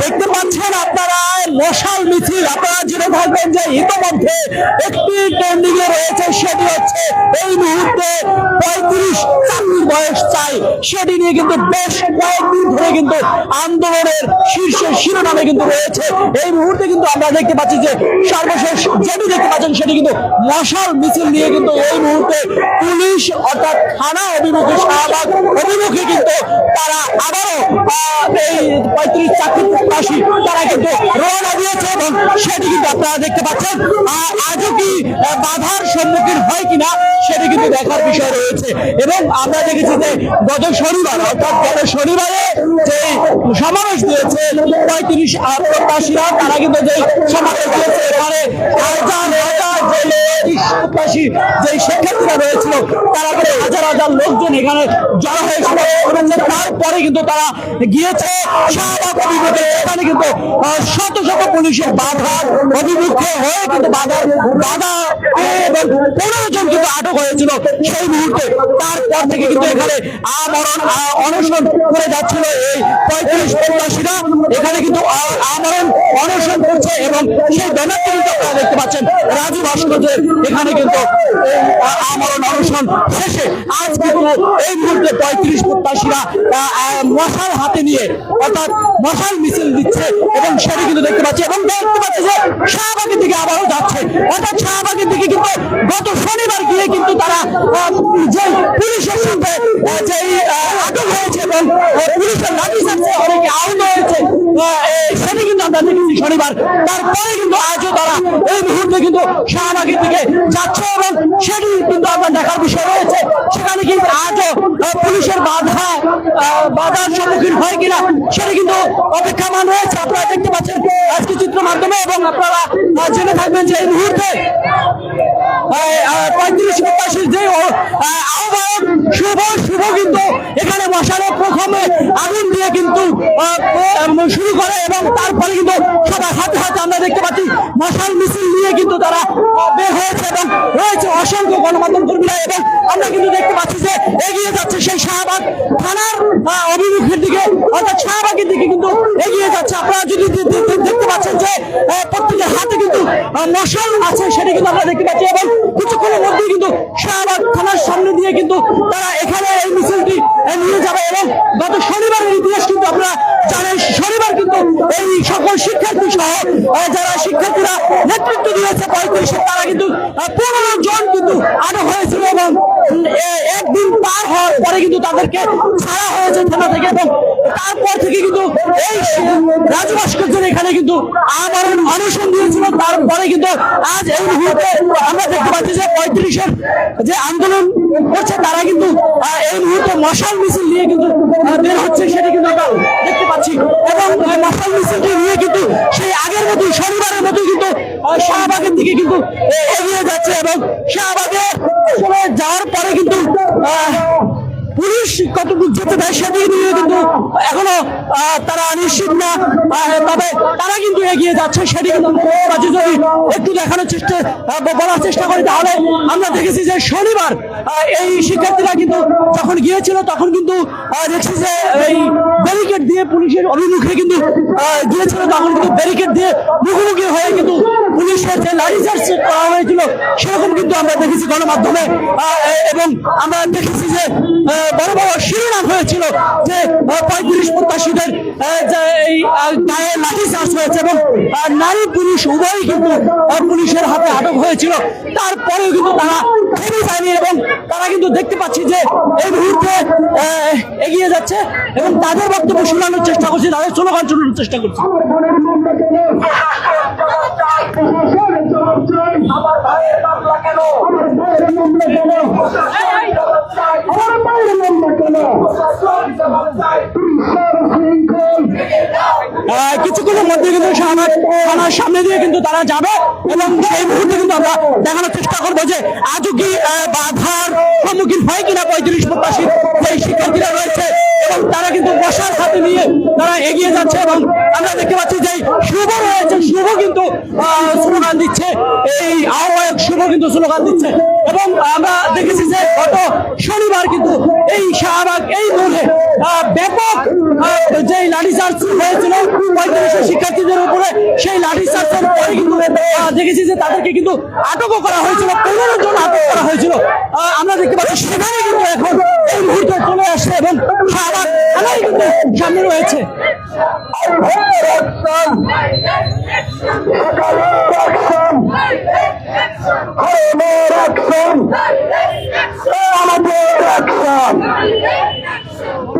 দেখতে পাচ্ছেন আপনারা? মশাল মিছিল, আপনারা জেনে থাকবেন যে ইতিমধ্যে একটি ট্রেন্ডিং এ রয়েছে, সেটি হচ্ছে এই মুহূর্তে পঁয়ত্রিশ চাকরির বয়স চাই। সেটি নিয়ে কিন্তু বেশ কয়েকদিন ধরে কিন্তু আন্দোলনের শীর্ষে শিরোনামে কিন্তু রয়েছে। এই মুহূর্তে কিন্তু আমরা দেখতে পাচ্ছি যে সর্বশেষ যেটি দেখতে পাচ্ছেন, সেটি কিন্তু মশাল মিছিল নিয়ে কিন্তু এই মুহূর্তে পুলিশ অর্থাৎ থানা অভিমুখে, শাহবাগ অভিমুখে কিন্তু তারা আবারও এই পঁয়ত্রিশ চাকরি প্রত্যাশী তারা কিন্তু সেটি কিন্তু আপনারা দেখতে পাচ্ছেন। আহ, আজও কি বাধার সম্মুখীন হয় কিনা সেটি কিন্তু দেখার বিষয় রয়েছে। এবং আমরা দেখেছি যে গত শনিবার অর্থাৎ গত শনিবারে সমাবেশ দিয়েছে, পঁয়ত্রিশ প্রত্যাশীরা তারা কিন্তু যে সমাবেশ দিয়েছে এখানে যে শিক্ষার্থীরা রয়েছিল, তারা কিন্তু হাজার হাজার লোকজন এখানে জড়ো হয়েছিল তারপরে কিন্তু তারা গিয়েছে এখানে কিন্তু শত শত পুলিশের বাধা, অভিমুখে হয়ে কিন্তু বাধা বাধা এবং পনেরো জন কিন্তু আটক হয়েছিল সেই মুহূর্তে। তারপর থেকে কিন্তু এখানে আমরণ অনশন করে যাচ্ছিল। এই মশাল হাতে নিয়ে অর্থাৎ মশাল মিছিল দিচ্ছে এবং সেটি কিন্তু দেখতে পাচ্ছি এবং দেখতে পাচ্ছি যে শাহবাগের দিকে আবারও যাচ্ছে। অর্থাৎ শাহবাগের দিকে কিন্তু গত শনিবার গিয়ে কিন্তু তারা যে পুলিশের সাথে আহ, যে আটক হয়েছে এবং পুলিশের লাঠি আজও তারা এই মুহূর্তে কিন্তু শাহবাগের দিকে যাচ্ছে এবং সেটি রয়েছে, সেখানে কিন্তু আজও পুলিশের বাধা বাধার সম্মুখীন হয় কিনা, সেটা কিন্তু অপেক্ষামান রয়েছে। আপনারা দেখতে আজকে মাধ্যমে এবং আপনারা জেনে থাকবেন যে এই মুহূর্তে পঁয়ত্রিশ প্রত্যাশীর যে আহ্বায়ক শুভ শুভ কিন্তু এখানে বসানো প্রথমে আগুন দিয়ে কিন্তু শুরু করে এবং তারপরে কিন্তু সবাই হাতে হাতে আমরা দেখতে পাচ্ছি, মশাল মিছিল নিয়ে কিন্তু তারা বের হয়েছে এবং অসংখ্য গণমাধ্যম কর্মীরা এবং আমরা কিন্তু দেখতে পাচ্ছি যে এগিয়ে যাচ্ছে সেই শাহবাগ থানার অভিমুখের দিকে, অর্থাৎ শাহবাগের দিকে কিন্তু এগিয়ে যাচ্ছে। আপনারা যদি দেখতে পাচ্ছেন যে প্রত্যেকের হাতে কিন্তু মশাল আছে, সেটা কিন্তু আমরা দেখতে পাচ্ছি এবং কিছুক্ষণের মধ্যেই কিন্তু শাহবাগ থানার সামনে দিয়ে কিন্তু তারা এখানে এই মিছিলটি আহ, নিয়ে যাবে এবং গত শনিবারের ইতিহাস কিন্তু আপনারা জানেন শনিবার কিন্তু এই সকল শিক্ষার্থী সহ আহ, যারা শিক্ষার্থীরা নেতৃত্ব দিয়েছে পঁয়ত্রিশে তারা কিন্তু আহ, পনেরো জন কিন্তু আটক হয়েছিল এবং একদিন পার হওয়ার পরে কিন্তু তাদেরকে ছাড়া হয়েছে থানা থেকে এবং তারপর থেকে কিন্তু এই রাজু এখানে কিন্তু আবার অনশন দিয়েছিল। তারপরে কিন্তু আজ এই মুহূর্তে আমরা দেখতে পাচ্ছি যে পঁয়ত্রিশের যে আন্দোলন করছে, তারা কিন্তু এই মুহূর্তে মশাল মিছিল নিয়ে কিন্তু বের হচ্ছে, সেটা কিন্তু আমরা দেখতে পাচ্ছি। এবং মশাল মিছিলটি নিয়ে কিন্তু সেই আগের মতোই শনিবারের মতোই কিন্তু শাহবাগের দিকে কিন্তু এগিয়ে যাচ্ছে এবং শাহবাগে যাওয়ার পরে কিন্তু পুলিশ কতটুকু যেতে দেয় সেটি নিয়ে কিন্তু এখনও তারা নিশ্চিত না তবে তারা কিন্তু এগিয়ে যাচ্ছে, সেটি কিন্তু। যদি একটু দেখানোর চেষ্টা বলার চেষ্টা করি তাহলে আমরা দেখেছি যে শনিবার এই শিক্ষার্থীরা কিন্তু যখন গিয়েছিল, তখন কিন্তু দেখছি যে এই ব্যারিকেড দিয়ে পুলিশের অভিমুখে কিন্তু গিয়েছিল, তখন কিন্তু ব্যারিকেড দিয়ে মুখোমুখি হয়ে কিন্তু লাঠিচার্জ করা হয়েছিল। সেরকম কিন্তু আমরা দেখেছি গণমাধ্যমে। এবং আমরা দেখেছি যে বড় বড় শিরোনাম হয়েছিল যে পঁয়ত্রিশ প্রত্যাশীদের এই গায়ে লাঠিচার্জ হয়েছে এবং নারী পুরুষ উভয়ই কিন্তু পুলিশের হাতে আটক হয়েছিল। তারপরেও কিন্তু তারা থেমে যায়নি এবং তারা কিন্তু দেখতে পাচ্ছি যে, এই মুহূর্তে এগিয়ে যাচ্ছে এবং তাদের বক্তব্য শোনানোর চেষ্টা করছি তাদের স্লোগান শোনানোর চেষ্টা করছি। আমার ভাইয়ের মামলা কেন? আমার ভাইয়ের মামলা কেন? আমার ভাইয়ের মামলা কেন? আহ, কিছুক্ষণের মধ্যে কিন্তু থানার সামনে দিয়ে কিন্তু তারা যাবে এবং সেই মুহূর্তে কিন্তু আমরা দেখানোর চেষ্টা করব যে আজও কি আহ, বাধার সম্মুখীন হয় কিনা পঁয়ত্রিশ প্রত্যাশী যে শিক্ষার্থীরা রয়েছে এবং তারা কিন্তু বসার হাতে নিয়ে তারা এগিয়ে যাচ্ছে এবং আমরা দেখতে পাচ্ছি যে শুভ রয়েছে, শুভ কিন্তু স্লোগান দিচ্ছে। এই আহ্বায়ক শুভ কিন্তু স্লোগান দিচ্ছে। এবং আমরা দেখেছি যে গত শনিবার কিন্তু এই শাহবাগ এই মোড়ে ব্যাপক যে লাঠিচার্জ হয়েছিল, পঁয়ত্রিশ সেই শিক্ষার্থীদের উপরে সেই লাঠি চার্জের পরে কিন্তু দেখেছি যে তাদেরকে কিন্তু আটকও করা হয়েছিল, পনেরো জন আটক করা হয়েছিল। আমরা দেখতে পাচ্ছি সেখানে কিন্তু এখন এই মুহূর্তে চলে আসছে এবং থানায় কিন্তু সামনে রয়েছে। আমাদের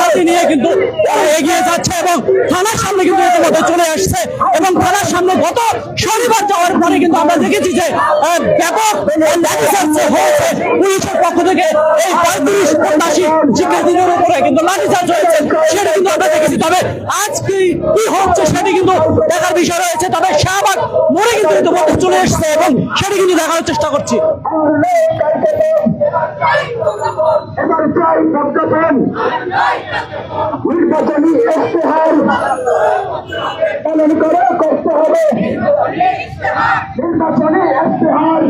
হাতি নিয়ে কিন্তু এগিয়ে যাচ্ছে এবং থানার সামনে কিন্তু ইতিমধ্যে চলে আসছে এবং থানার সামনে গত শনিবার যাওয়ার পরে কিন্তু আমরা দেখেছি যে ব্যাপক লাঠিচার্জ হয়েছে পুলিশের পক্ষ থেকে। এই পঁয়ত্রিশ পঞ্চাশি শিক্ষার্থীদের উপরে কিন্তু লাঠিচার্জ হয়েছে। আমরা দেখেছি। তবে আজ কি কি হচ্ছে সেটি কিন্তু দেখার বিষয় রয়েছে। তবে শাহবাগ মোড়ে কিন্তু ইতিমধ্যে চলে এসছে এবং সেটি কিন্তু দেখার চেষ্টা করছি। নির্বাচনী পালন করে করতে হবে। নির্বাচনী ইশতেহার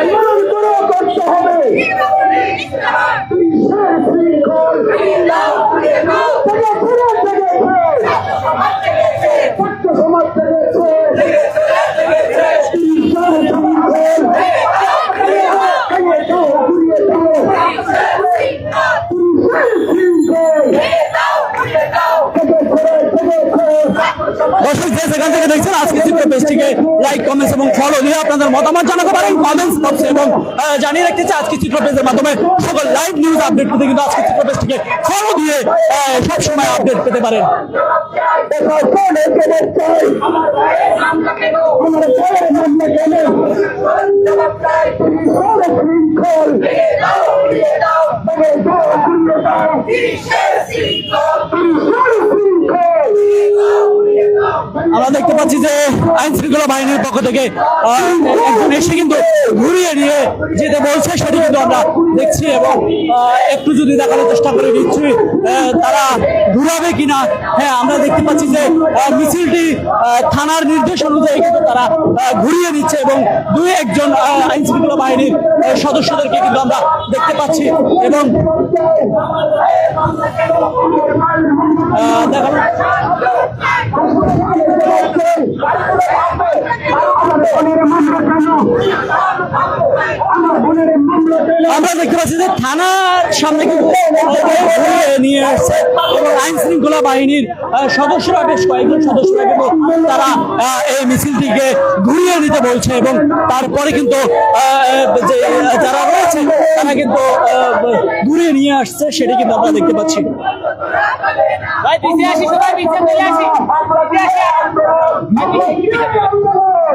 পালন করে করতে হবে। পুলিশের শৃঙ্খল থেকে ফিরে জেগেছে ছাত্র সমাজ জেগেছে পুলিশের শৃঙ্খল খাইয়ে দাও ঘুরিয়ে দাও পুলিশের শৃঙ্খল থেকে ফিরে জেগেছে দর্শক যে সেখান থেকে দেখছেন আজকে চিত্র পেজটিকে লাইক কমেন্টস এবং ফলো দিয়ে আপনাদের মতামত জানাতে পারেন। কমেন্টস বক্সে এবং জানিয়ে রাখতে চাই আজকে চিত্র পেজের মাধ্যমে সকল লাইভ নিউজ আপডেট পেতে কিন্তু আজকে চিত্র পেজটিকে ফলো দিয়ে সবসময় আপডেট পেতে পারেন ভাইয়ের নামটা কেন পুলিশের শৃঙ্খল ভেঙে দাও ঘুরিয়ে দাও পুলিশের শৃঙ্খল আমরা দেখতে পাচ্ছি যে আইন শৃঙ্খলা বাহিনীর পক্ষ থেকে একজন এসে কিন্তু ঘুরিয়ে নিয়ে যেতে বলছে, সেটি কিন্তু আমরা দেখছি এবং একটু যদি দেখানোর চেষ্টা করে নিচ্ছি তারা ঘুরাবে কিনা? হ্যাঁ আমরা দেখতে পাচ্ছি যে মিছিলটি থানার নির্দেশ অনুযায়ী কিন্তু তারা ঘুরিয়ে নিচ্ছে এবং দুই একজন আইন শৃঙ্খলা বাহিনীর সদস্যদেরকে কিন্তু আমরা দেখতে পাচ্ছি এবং আহ, দেখানো আমার বোনের মামলা কেন আমার বোনের মামলা কেন আমরা দেখতে পাচ্ছি যে থানার সামনে কিন্তু নিয়ে আসছে এবং আইন শৃঙ্খলা বাহিনীর সদস্যরা, বেশ কয়েকজন সদস্যরা কিন্তু তারা এই মিছিলটিকে ঘুরিয়ে নিতে বলছে এবং তারপরে কিন্তু যে যারা রয়েছে, তারা কিন্তু ঘুরিয়ে নিয়ে আসছে, সেটা কিন্তু আমরা দেখতে পাচ্ছি। ভাই, পিছিয়ে আসি, সবাই পিছিয়ে আসি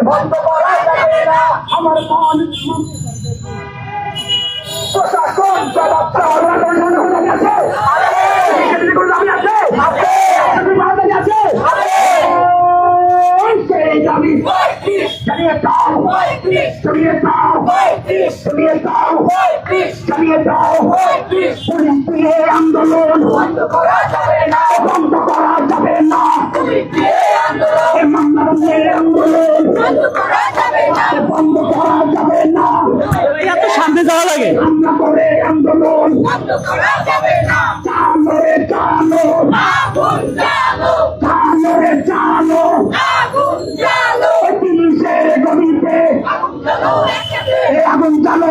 বন্ধ করা যাবে না আমার মন প্রশাসন জবাব চাওয়ার জন্য দাবি আছে আছে দাবি আছে আছে দাবি আছে সেই দাবি দাও দাও দাও দাও পুলিশ দিয়ে আন্দোলন বন্ধ করা যাবে না বন্ধ করা যাবে না বন্ধ করা যাবে না এত সামনে যাওয়া লাগে আমরা করে আন্দোলন চালো রে চালো চালো রে চালো আগুন জ্বালো